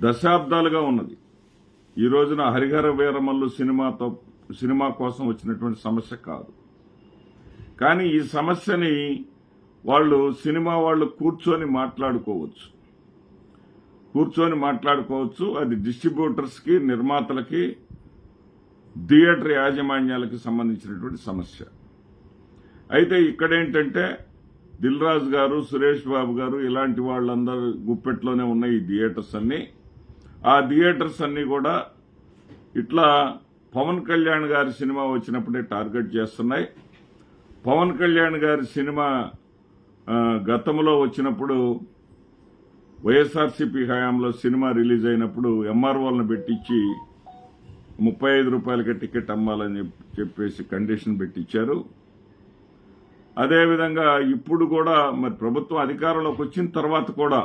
దశాబ్దాలుగా ఉన్నది. ఈ రోజున హరిహర వీరమల్లు సినిమాతో సినిమా కోసం వచ్చినటువంటి సమస్య కాదు. కానీ ఈ సమస్యని వాళ్ళు సినిమా వాళ్ళు కూర్చొని మాట్లాడుకోవచ్చు. కూర్చొని మాట్లాడుకోవచ్చు. అది డిస్ట్రిబ్యూటర్స్కి నిర్మాతలకి థియేటర్ యాజమాన్యాలకి సంబంధించినటువంటి సమస్య. అయితే ఇక్కడేంటంటే దిల్ రాజు గారు సురేష్ బాబు గారు ఇలాంటి వాళ్ళందరూ గుప్పెట్లోనే ఉన్నాయి ఈ థియేటర్స్ అన్నీ ఆ థియేటర్స్ అన్నీ కూడా ఇట్లా పవన్ కళ్యాణ్ గారి సినిమా వచ్చినప్పుడే టార్గెట్ చేస్తున్నాయి. పవన్ కళ్యాణ్ గారి సినిమా గతంలో వచ్చినప్పుడు వైఎస్ఆర్సీపీ హయాంలో సినిమా రిలీజ్ అయినప్పుడు ఎంఆర్ఓలను పెట్టించి ముప్పై ఐదు రూపాయలకి టికెట్ అమ్మాలని చెప్పేసి కండిషన్ పెట్టించారు. అదేవిధంగా ఇప్పుడు కూడా మరి ప్రభుత్వం అధికారంలోకి వచ్చిన తర్వాత కూడా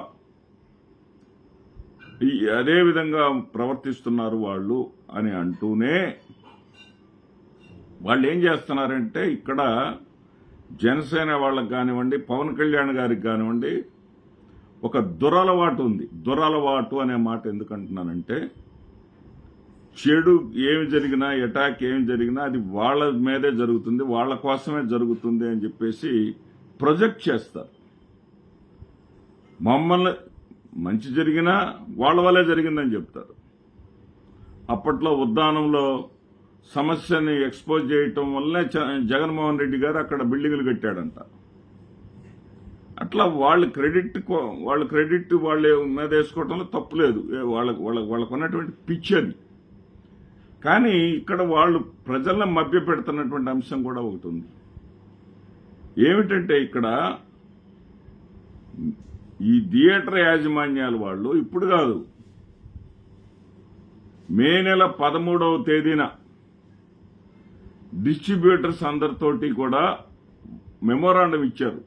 ఈ అదే విధంగా ప్రవర్తిస్తున్నారు వాళ్ళు అని అంటూనే వాళ్ళు ఏం చేస్తున్నారంటే ఇక్కడ జనసేన వాళ్ళకి కానివ్వండి పవన్ కళ్యాణ్ గారికి కానివ్వండి ఒక దురలవాటు ఉంది. దురలవాటు అనే మాట ఎందుకంటున్నానంటే చెడు ఏమి జరిగినా అటాక్ ఏమి జరిగినా అది వాళ్ళ మీదే జరుగుతుంది వాళ్ళ కోసమే జరుగుతుంది అని చెప్పేసి ప్రొజెక్ట్ చేస్తారు. మమ్మల్ని మంచి జరిగినా వాళ్ళ వల్లే జరిగిందని చెప్తారు. అప్పట్లో ఉద్దానంలో సమస్యని ఎక్స్పోజ్ చేయటం వల్లనే జగన్మోహన్ రెడ్డి గారు అక్కడ బిల్డింగులు కట్టాడంట. అట్లా వాళ్ళ క్రెడిట్ కో- వాళ్ళ క్రెడిట్ వాళ్ళ మీద వేసుకోవటంలో తప్పులేదు వాళ్ళకు వాళ్ళ వాళ్ళకు ఉన్నటువంటి పిచ్చి అది. కానీ ఇక్కడ వాళ్ళు ప్రజలను మభ్య పెడుతున్నటువంటి అంశం కూడా ఒకటి ఉంది. ఏమిటంటే ఇక్కడ ఈ థియేటర్ యాజమాన్యాల వాళ్ళు ఇప్పుడు కాదు. మే నెల పదమూడవ తేదీన డిస్ట్రిబ్యూటర్స్ అందరితోటి కూడా మెమోరాండం ఇచ్చారు.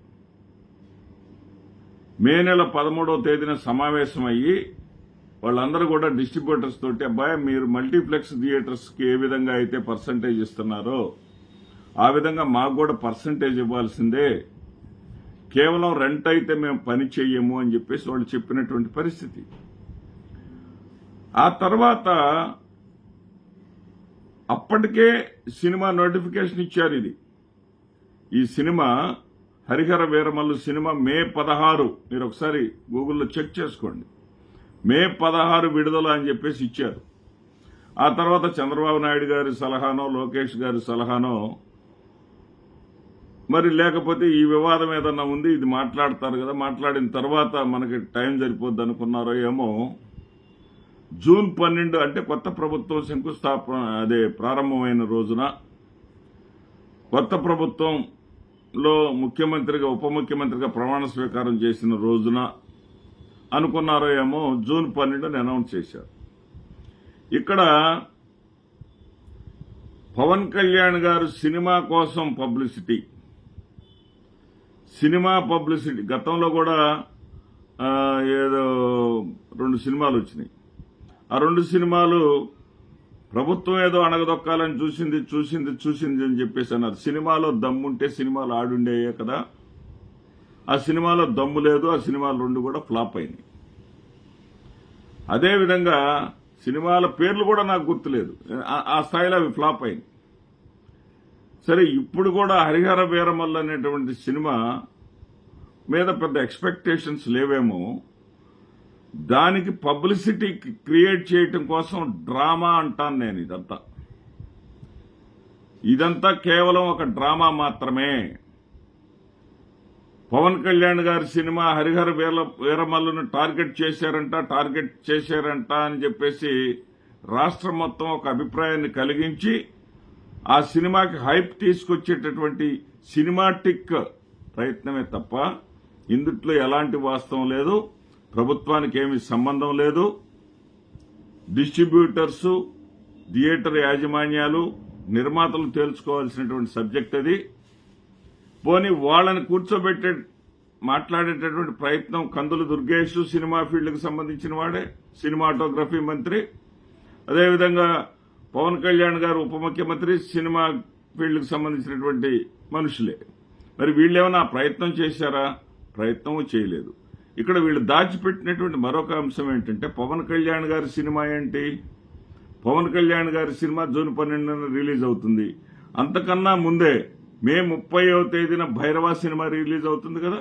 మే నెల పదమూడవ తేదీన సమావేశమయ్యి వాళ్ళందరూ కూడా డిస్ట్రిబ్యూటర్స్ తోటి అబ్బాయి మీరు మల్టీప్లెక్స్ థియేటర్స్కి ఏ విధంగా అయితే పర్సంటేజ్ ఇస్తున్నారో ఆ విధంగా మాకు కూడా పర్సంటేజ్ ఇవ్వాల్సిందే కేవలం రెంట్ అయితే మేము పని చేయము అని చెప్పేసి వాళ్ళు చెప్పినటువంటి పరిస్థితి. ఆ తర్వాత అప్పటికే సినిమా నోటిఫికేషన్ ఇచ్చారు ఇది. ఈ cinema Harihara Veeramallu cinema May పదహారు మీరు ఒకసారి గూగుల్లో చెక్ చేసుకోండి. మే పదహారు విడుదల అని చెప్పేసి ఇచ్చారు. ఆ తర్వాత చంద్రబాబు నాయుడు గారి సలహానో లోకేష్ గారి సలహానో మరి లేకపోతే ఈ వివాదం ఏదన్నా ఉంది ఇది మాట్లాడతారు కదా మాట్లాడిన తర్వాత మనకి టైం సరిపోద్ది అనుకున్నారో ఏమో. జూన్ పన్నెండు అంటే కొత్త ప్రభుత్వం శంకుస్థాపన అదే ప్రారంభమైన రోజున కొత్త ప్రభుత్వంలో ముఖ్యమంత్రిగా ఉప ముఖ్యమంత్రిగా ప్రమాణ స్వీకారం చేసిన రోజున అనుకున్నారో ఏమో జూన్ పన్నెండుని అనౌన్స్ చేశారు. ఇక్కడ పవన్ కళ్యాణ్ గారు సినిమా కోసం పబ్లిసిటీ సినిమా పబ్లిసిటీ గతంలో కూడా ఏదో రెండు సినిమాలు వచ్చినాయి. ఆ రెండు సినిమాలు ప్రభుత్వం ఏదో అణగదొక్కాలని చూసింది చూసింది చూసింది అని చెప్పేసి అన్నారు. సినిమాలో దమ్ముంటే సినిమాలు ఆడుండేయే కదా. ఆ సినిమాలో దమ్ము లేదు ఆ సినిమాలు రెండు కూడా ఫ్లాప్ అయినాయి. అదేవిధంగా సినిమాల పేర్లు కూడా నాకు గుర్తులేదు. ఆ స్థాయిలో అవి ఫ్లాప్ అయినాయి. సరే ఇప్పుడు కూడా హరిహర వీరమల్ల అనేటువంటి సినిమా మీద పెద్ద ఎక్స్పెక్టేషన్స్ లేవేమో. దానికి పబ్లిసిటీ క్రియేట్ చేయటం కోసం డ్రామా అంటాను నేను ఇదంతా. ఇదంతా కేవలం ఒక డ్రామా మాత్రమే. పవన్ కళ్యాణ్ గారి సినిమా హరిహర వీర వీరమల్లును టార్గెట్ చేశారంట టార్గెట్ చేశారంట అని చెప్పేసి రాష్ట్రం మొత్తం ఒక అభిప్రాయాన్ని కలిగించి ఆ సినిమాకి హైప్ తీసుకొచ్చేటటువంటి సినిమాటిక్ ప్రయత్నమే తప్ప ఇందుట్లో ఎలాంటి వాస్తవం లేదు ప్రభుత్వానికి ఏమి సంబంధం లేదు. డిస్ట్రిబ్యూటర్స్ థియేటర్ యాజమాన్యాలు నిర్మాతలు తేల్చుకోవాల్సినటువంటి సబ్జెక్ట్ అది. పోనీ వాళ్ళని కూర్చోబెట్టే మాట్లాడేటటువంటి ప్రయత్నం కందులు దుర్గేష్ సినిమా ఫీల్డ్కి సంబంధించిన వాడే సినిమాటోగ్రఫీ మంత్రి. అదేవిధంగా పవన్ కళ్యాణ్ గారు ఉప ముఖ్యమంత్రి సినిమా ఫీల్డ్కి సంబంధించినటువంటి మనుషులే. మరి వీళ్ళేమైనా ప్రయత్నం చేశారా? ప్రయత్నం చేయలేదు. ఇక్కడ వీళ్ళు దాచిపెట్టినటువంటి మరొక అంశం ఏంటంటే పవన్ కళ్యాణ్ గారి సినిమా ఏంటి? పవన్ కళ్యాణ్ గారి సినిమా జూన్ పన్నెండున రిలీజ్ అవుతుంది. అంతకన్నా ముందే మే ముప్పైవ తేదీన భైరవ సినిమా రిలీజ్ అవుతుంది కదా?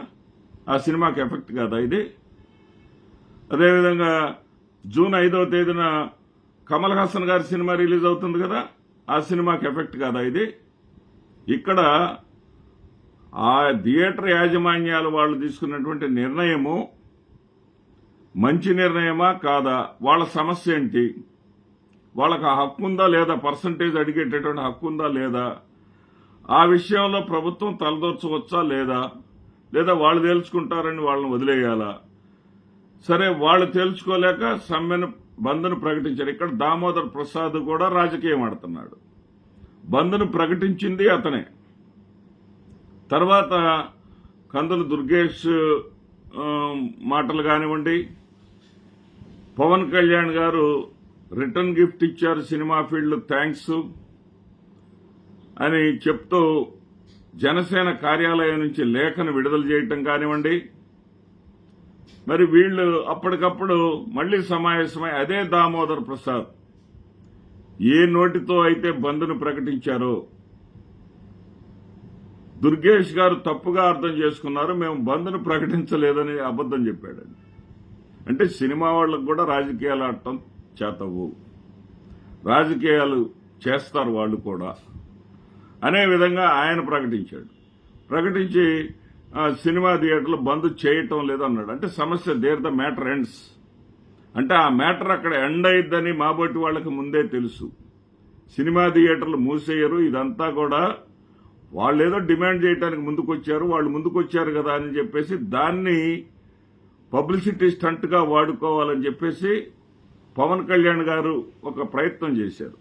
ఆ సినిమాకి ఎఫెక్ట్ కాదా ఇది? అదేవిధంగా జూన్ ఐదవ తేదీన కమల్ హాసన్ గారి సినిమా రిలీజ్ అవుతుంది కదా ఆ సినిమాకి ఎఫెక్ట్ కదా ఇది? ఇక్కడ ఆ థియేటర్ యాజమాన్యాలు వాళ్ళు తీసుకున్నటువంటి నిర్ణయము మంచి నిర్ణయమా కాదా? వాళ్ళ సమస్య ఏంటి? వాళ్ళకి ఆ హక్కు ఉందా లేదా? పర్సంటేజ్ అడిగేటటువంటి హక్కు ఉందా లేదా? ఆ విషయంలో ప్రభుత్వం తలదొచ్చవచ్చా లేదా? లేదా వాళ్ళు తేల్చుకుంటారని వాళ్ళని వదిలేయాలా? సరే వాళ్ళు తేల్చుకోలేక సమ్మెను బంద్ను ప్రకటించారు ఇక్కడ దామోదర్ ప్రసాద్ కూడా రాజకీయం ఆడుతున్నాడు. బంద్ను ప్రకటించింది అతనే. తర్వాత కందులు దుర్గేష్ మాటలు కానివ్వండి. పవన్ కళ్యాణ్ గారు రిటర్న్ గిఫ్ట్ ఇచ్చారు సినిమా ఫీల్డ్ థ్యాంక్స్ అని చెప్తూ జనసేన కార్యాలయం నుంచి లేఖను విడుదల చేయటం కానివ్వండి. మరి వీళ్ళు అప్పటికప్పుడు మళ్ళీ సమావేశమై అదే దామోదర్ ప్రసాద్ ఏ నోటితో అయితే బంద్ను ప్రకటించారో దుర్గేష్ గారు తప్పుగా అర్థం చేసుకున్నారు మేము బంద్ను ప్రకటించలేదని అబద్దం చెప్పాడండి అంటే సినిమా వాళ్ళకు కూడా రాజకీయాలు ఆడటం చేతవు రాజకీయాలు చేస్తారు వాళ్ళు కూడా. అనే విధంగా ఆయన ప్రకటించాడు. ప్రకటించి సినిమా థియేటర్లు బంద్ చేయటం లేదన్నాడు. అంటే సమస్య దేర్ ద మ్యాటర్ ఎండ్స్. అంటే ఆ మ్యాటర్ అక్కడ ఎండ్ అయిద్దని మాబోటి వాళ్ళకి ముందే తెలుసు. సినిమా థియేటర్లు మూసేయరు ఇదంతా కూడా వాళ్ళు ఏదో డిమాండ్ చేయడానికి ముందుకొచ్చారు వాళ్ళు ముందుకొచ్చారు కదా అని చెప్పేసి దాన్ని పబ్లిసిటీ స్టంట్గా వాడుకోవాలని చెప్పేసి పవన్ కళ్యాణ్ గారు ఒక ప్రయత్నం చేశారు.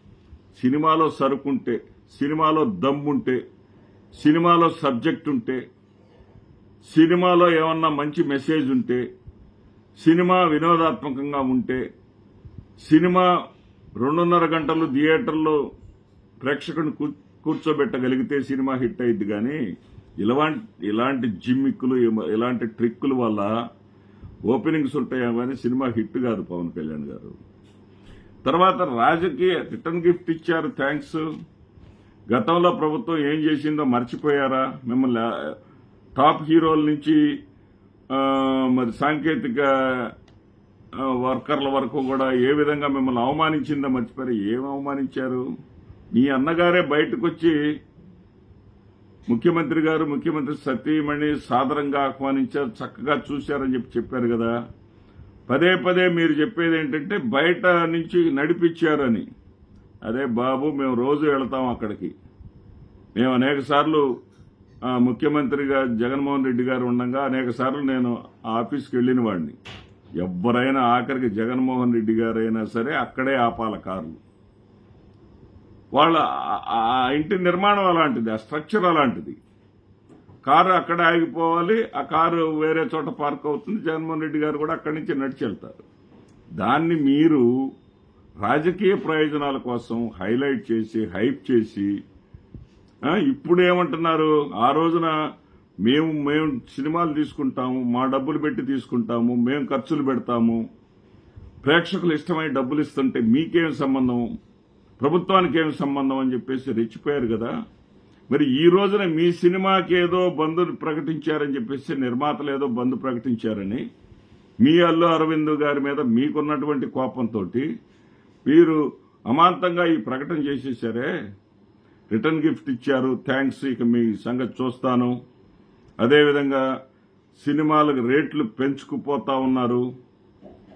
సినిమాలో సరుకుంటే సినిమాలో దమ్ముంటే సినిమాలో సబ్జెక్ట్ ఉంటే సినిమాలో ఏమన్నా మంచి మెసేజ్ ఉంటే సినిమా వినోదాత్మకంగా ఉంటే సినిమా రెండున్నర గంటలు థియేటర్లో ప్రేక్షకుని కూర్చోబెట్టగలిగితే సినిమా హిట్ అయింది కానీ ఇలాంటి ఇలాంటి జిమ్మిక్కులు ఇలాంటి ట్రిక్కుల వల్ల ఓపెనింగ్స్ ఉంటాయా కానీ సినిమా హిట్ కాదు పవన్ కళ్యాణ్ గారు. తర్వాత రాజకీయ రిటర్న్ గిఫ్ట్ ఇచ్చారు థ్యాంక్స్. గతంలో ప్రభుత్వం ఏం చేసిందో మర్చిపోయారా? మిమ్మల్ని టాప్ హీరోల నుంచి మరి సాంకేతిక వర్కర్ల వరకు కూడా ఏ విధంగా మిమ్మల్ని అవమానించిందో మర్చిపోయారు. ఏం అవమానించారు? మీ అన్నగారే బయటకు వచ్చి ముఖ్యమంత్రి గారు ముఖ్యమంత్రి సతీమణి సాదరంగా ఆహ్వానించారు చక్కగా చూశారని చెప్పి చెప్పారు కదా. పదే పదే మీరు చెప్పేది ఏంటంటే బయట నుంచి నడిపించారని. అదే బాబు మేము రోజు వెళతాం అక్కడికి. మేము అనేక సార్లు ముఖ్యమంత్రిగా జగన్మోహన్ రెడ్డి గారు ఉండగా అనేక సార్లు నేను ఆ ఆఫీస్కి వెళ్ళిన వాడిని. ఎవరైనా ఆఖరికి జగన్మోహన్ రెడ్డి గారైనా సరే అక్కడే ఆపాల కార్లు. వాళ్ళ ఆ- ఇంటి నిర్మాణం అలాంటిది ఆ స్ట్రక్చర్ అలాంటిది. కారు అక్కడే ఆగిపోవాలి ఆ కారు వేరే చోట పార్క్ అవుతుంది జగన్మోహన్ రెడ్డి గారు కూడా అక్కడి నుంచి నడిచి వెళ్తారు. దాన్ని మీరు రాజకీయ ప్రయోజనాల కోసం హైలైట్ చేసి హైప్ చేసి ఇప్పుడు ఏమంటున్నారు ఆ రోజున మేము మేము సినిమాలు తీసుకుంటాము మా డబ్బులు పెట్టి తీసుకుంటాము మేము ఖర్చులు పెడతాము. ప్రేక్షకులు ఇష్టమై డబ్బులు ఇస్తుంటే మీకేం సంబంధం? ప్రభుత్వానికి ఏం సంబంధం అని చెప్పేసి రెచ్చిపోయారు కదా. మరి ఈ రోజున మీ సినిమాకి ఏదో బంద్ ప్రకటించారని చెప్పేసి నిర్మాతలు ఏదో బంద్ ప్రకటించారని మీ అల్లు అరవింద్ గారి మీద మీకున్నటువంటి కోపంతో మీరు అమాంతంగా ఈ ప్రకటన చేసేసారే. రిటర్న్ గిఫ్ట్ ఇచ్చారు. థ్యాంక్స్. ఇక మీ సంగతి చూస్తాను. అదేవిధంగా సినిమాలకు రేట్లు పెంచుకుపోతా ఉన్నారు.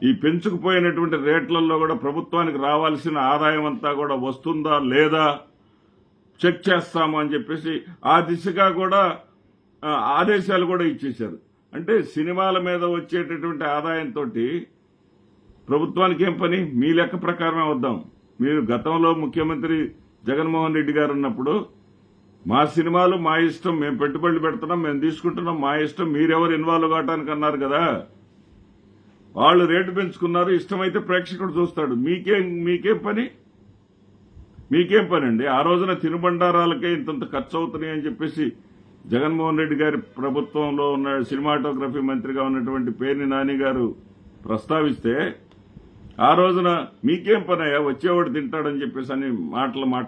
ఈ పెంచుకుపోయినటువంటి రేట్లలో కూడా ప్రభుత్వానికి రావాల్సిన ఆదాయం అంతా కూడా వస్తుందా లేదా? చెక్ చేస్తాము అని చెప్పేసి ఆ దిశగా కూడా ఆదేశాలు కూడా ఇచ్చేశారు. అంటే సినిమాల మీద వచ్చేటటువంటి ఆదాయంతో ప్రభుత్వానికి ఏం పని? మీ లెక్క ప్రకారమే వద్దాం. మీరు గతంలో ముఖ్యమంత్రి జగన్మోహన్ రెడ్డి గారు ఉన్నప్పుడు మా సినిమాలు మా ఇష్టం మేము పెట్టుబడులు పెడుతున్నాం మేము తీసుకుంటున్నాం మా ఇష్టం మీరెవరు ఇన్వాల్వ్ కావటానికి అన్నారు కదా. వాళ్ళు రేటు పెంచుకున్నారు ఇష్టమైతే ప్రేక్షకుడు చూస్తాడు. మీకేం మీకేం పని? మీకేం పని అండి? ఆ రోజున తినుబండారాలకే ఇంతంత ఖర్చు అవుతున్నాయి అని చెప్పేసి జగన్మోహన్ రెడ్డి గారి ప్రభుత్వంలో ఉన్న సినిమాటోగ్రఫీ మంత్రిగా ఉన్నటువంటి పేర్ని నాని గారు ప్రస్తావిస్తే ఆ రోజున మీకేం పని అయ్యా? వచ్చేవాడు తింటాడని చెప్పేసి అని మాటలు మాట